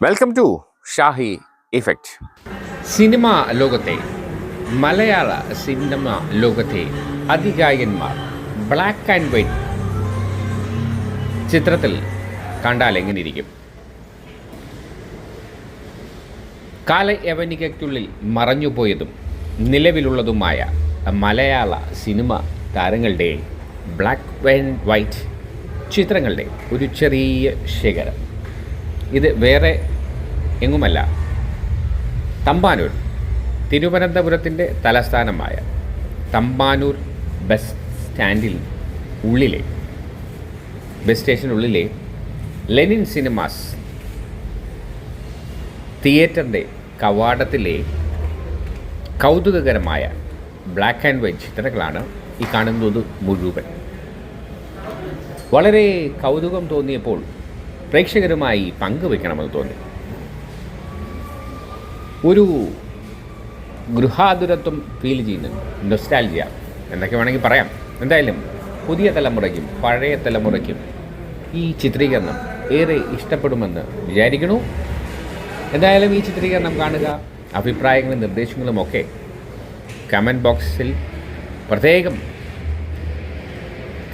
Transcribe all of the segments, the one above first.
Welcome to Shahi effect cinema ലോകത്തെ മലയാള cinema ലോകത്തെ അതികായന്മാർ black and white ചിത്രത്തിൽ കണ്ടാൽ എങ്ങനെയിരിക്കും? കാലയവനികയ്ക്കുള്ളിൽ മറഞ്ഞുപോയതും നിലവിലുള്ളതുമായ മലയാള സിനിമ താരങ്ങളുടെ ബ്ലാക്ക് ആൻഡ് വൈറ്റ് ചിത്രങ്ങളുടെ ഒരു ചെറിയ ശേഖരം. ഇത് വേറെ എങ്ങുമല്ല. തമ്പാനൂർ തിരുവനന്തപുരത്തിന്റെ തലസ്ഥാനമായ തമ്പാനൂർ ബസ് സ്റ്റാൻഡിൽ ഉള്ളിലെ ബസ് സ്റ്റേഷനുള്ളിലെ ലെനിൻ സിനിമാസ് തിയേറ്ററിന്റെ കവാടത്തിലെ കൗതുകകരമായ ബ്ലാക്ക് ആൻഡ് വൈറ്റ് ചിത്രങ്ങളാണ് ഈ കാണുന്നത് മുഴുവൻ. വളരെ കൗതുകം തോന്നിയപ്പോൾ പ്രേക്ഷകരുമായി പങ്കുവെക്കണമെന്ന് തോന്നി. ഒരു ഗൃഹാതുരത്വം ഫീൽ ചെയ്യുന്നുണ്ട് നൊസ്റ്റാൽജിയ എന്തൊക്കെ വേണമെങ്കിൽ പറയാം. എന്തായാലും പുതിയ തലമുറയ്ക്കും പഴയ തലമുറയ്ക്കും ഈ ചിത്രീകരണം ഏറെ ഇഷ്ടപ്പെടുമെന്ന് വിചാരിക്കണു എന്തായാലും ഈ ചിത്രീകരണം കാണുക അഭിപ്രായങ്ങളും നിർദ്ദേശങ്ങളും ഒക്കെ കമന്റ് ബോക്സിൽ പ്രത്യേകം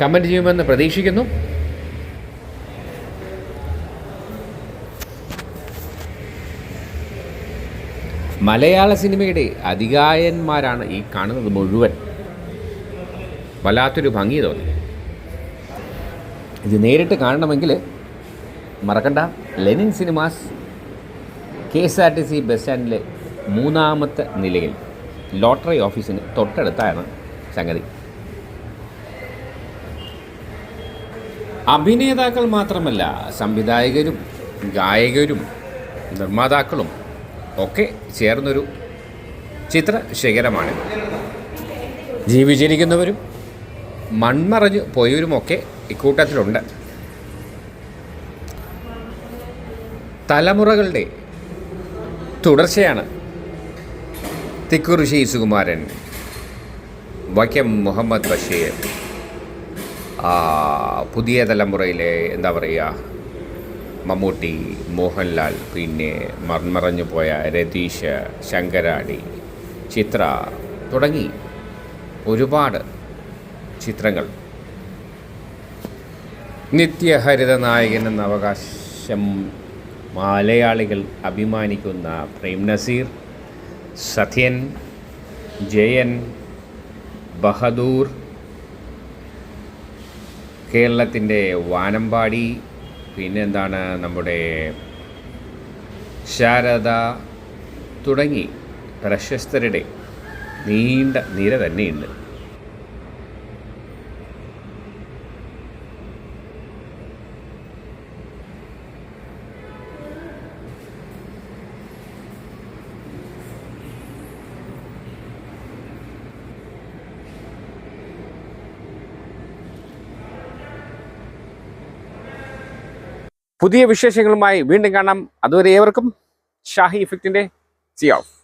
കമന്റ് ചെയ്യുമെന്ന് പ്രതീക്ഷിക്കുന്നു. മലയാള സിനിമയുടെ അധികായന്മാരാണ് ഈ കാണുന്നത് മുഴുവൻ. വല്ലാത്തൊരു ഭംഗി തോന്നി. ഇത് നേരിട്ട് കാണണമെങ്കിൽ മറക്കണ്ട. Lenin cinemas K S R T C bus സ്റ്റാൻഡിലെ മൂന്നാമത്തെ നിലയിൽ ലോട്ടറി ഓഫീസിന് തൊട്ടടുത്താണ് സംഗതി. അഭിനേതാക്കൾ മാത്രമല്ല സംവിധായകരും ഗായകരും നിർമ്മാതാക്കളും ഒക്കെ ചേർന്നൊരു ചിത്രശേഖരമാണ്. ജീവിച്ചിരിക്കുന്നവരും മൺമറഞ്ഞു പോയവരുമൊക്കെ ഇക്കൂട്ടത്തിലുണ്ട്. തലമുറകളുടെ തുടർച്ചയാണ് തിക്കുറിശി സുകുമാരൻ വൈക്കം മുഹമ്മദ് ബഷീർ. പുതിയ തലമുറയിലെ എന്താ പറയുക മമ്മൂട്ടി മോഹൻലാൽ പിന്നെ മർമറഞ്ഞു പോയ രതീഷ് ശങ്കരാടി ചിത്ര തുടങ്ങി ഒരുപാട് ചിത്രങ്ങൾ. നിത്യഹരിത നായകൻ എന്ന അവകാശം മലയാളികൾ അഭിമാനിക്കുന്ന പ്രേം നസീർ സത്യൻ ജയൻ ബഹദൂർ കേരളത്തിന്റെ വാനമ്പാടി പിന്നെന്താണ് നമ്മുടെ ശാരദ തുടങ്ങി പ്രശസ്തരുടെ നീണ്ട നിര തന്നെയുണ്ട്. പുതിയ വിശേഷങ്ങളുമായി വീണ്ടും കാണാം. അതുവരെ ഏവർക്കും ഷാഹി ഇഫക്റ്റിന്റെ സി ഓഫ്